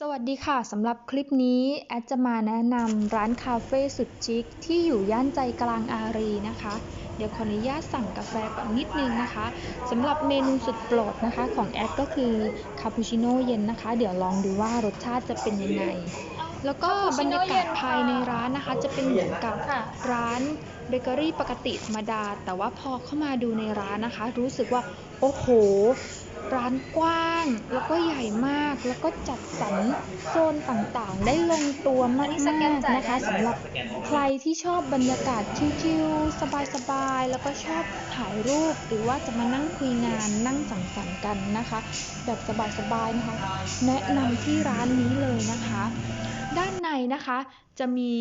สวัสดีค่ะ สำหรับคลิปนี้ แอดจะมาแนะนำร้านคาเฟ่สุดชิคที่อยู่ย่านใจกลางอารีนะคะ เดี๋ยวขออนุญาตสั่งกาแฟก่อนนิดนึงนะคะสำหรับเมนูสุดโปรดนะคะ ของแอดก็คือคาปูชิโน่เย็นนะคะ เดี๋ยวลองดูว่ารสชาติจะเป็นยังไง แล้วก็บรรยากาศภายในร้านนะคะ จะเป็นเหมือนกับร้านเบเกอรี่ปกติธรรมดา แต่ว่าพอเข้ามาดูในร้านนะคะ รู้สึกว่าโอ้โห ร้านกว้าง แล้วก็ใหญ่มาก แล้วก็จัดสรรโซนต่างๆ ได้ลงตัวมากอันนี้สแกนๆจ่ายนะคะได้สำหรับใครที่ชอบบรรยากาศชิลๆสบายๆ แล้วก็ชอบถ่ายรูป หรือว่าจะมานั่งคุยงานนั่งสังสรรค์กันนะคะ แบบสบายๆนะคะ แนะนำที่ร้านนี้เลยนะคะ ด้านในนะคะจะมี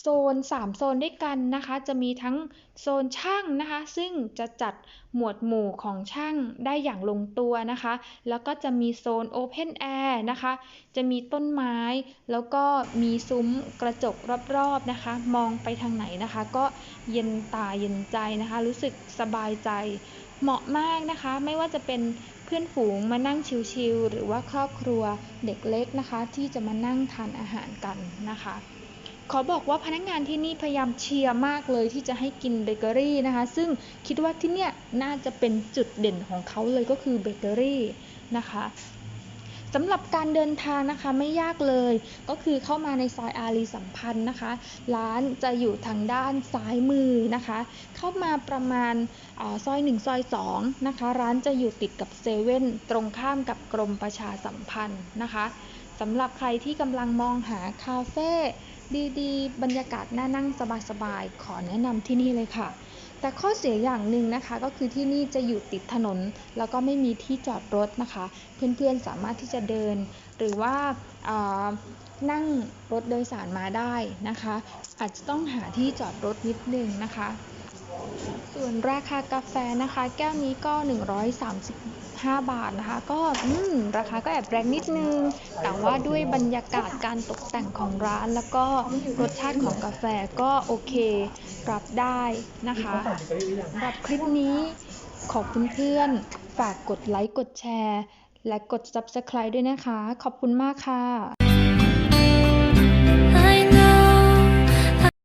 โซน 3 โซนด้วยกันนะคะ จะมีทั้งโซนช่างนะคะ ซึ่งจะจัดหมวดหมู่ของช่างได้อย่างลงตัวนะคะ แล้วก็จะมีโซน Open Air นะคะ จะมีต้นไม้ แล้วก็มีซุ้มกระจกรอบๆนะคะ มองไปทางไหนนะคะ ก็เย็นตาเย็นใจนะคะ รู้สึกสบายใจ เหมาะมากนะคะ ไม่ว่าจะเป็นเพื่อนฝูงมานั่งชิลๆหรือว่าครอบครัวเด็กเล็กนะคะ ที่จะมานั่งทานอาหารกันนะคะขอบอกว่าพนักงานที่นี่พยายามเชียร์มากเลยที่จะให้กินเบเกอรี่นะคะ ซึ่งคิดว่าที่เนี่ยน่าจะเป็นจุดเด่นของเขาเลยก็คือเบเกอรี่นะคะสำหรับการเดินทางนะคะไม่ยากเลย ก็คือเข้ามาในซอยอารีสัมพันธ์นะคะ ร้านจะอยู่ทางด้านซ้ายมือนะคะ เข้ามาประมาณอาซอย1ซอย2นะคะ ร้านจะอยู่ติดกับเซเว่นตรงข้ามกับกรมประชาสัมพันธ์นะคะ สำหรับใครที่กำลังมองหาคาเฟ่ดีๆ บรรยากาศน่านั่งสบายๆ ขอแนะนำที่นี่เลยค่ะ แต่ข้อเสียอย่างหนึ่งนะคะ ก็คือที่นี่จะอยู่ติดถนน แล้วก็ไม่มีที่จอดรถนะคะ เพื่อนๆสามารถที่จะเดิน หรือว่าานั่งรถโดยสารมาได้นะคะ อาจจะต้องหาที่จอดรถนิดนึงนะคะ ส่วนราคากาแฟนะคะ แก้วนี้ก็ 135 บาทนะคะ ก็ราคาก็แอบแรงนิดนึง แต่ว่าด้วยบรรยากาศการตกแต่งของร้านแล้วก็รสชาติของกาแฟก็โอเครับได้นะคะสำหรับคลิปนี้ขอบคุณเพื่อนๆฝากกดไลค์กดแชร์ และกด Subscribe ด้วยนะคะ ขอบคุณมากค่ะ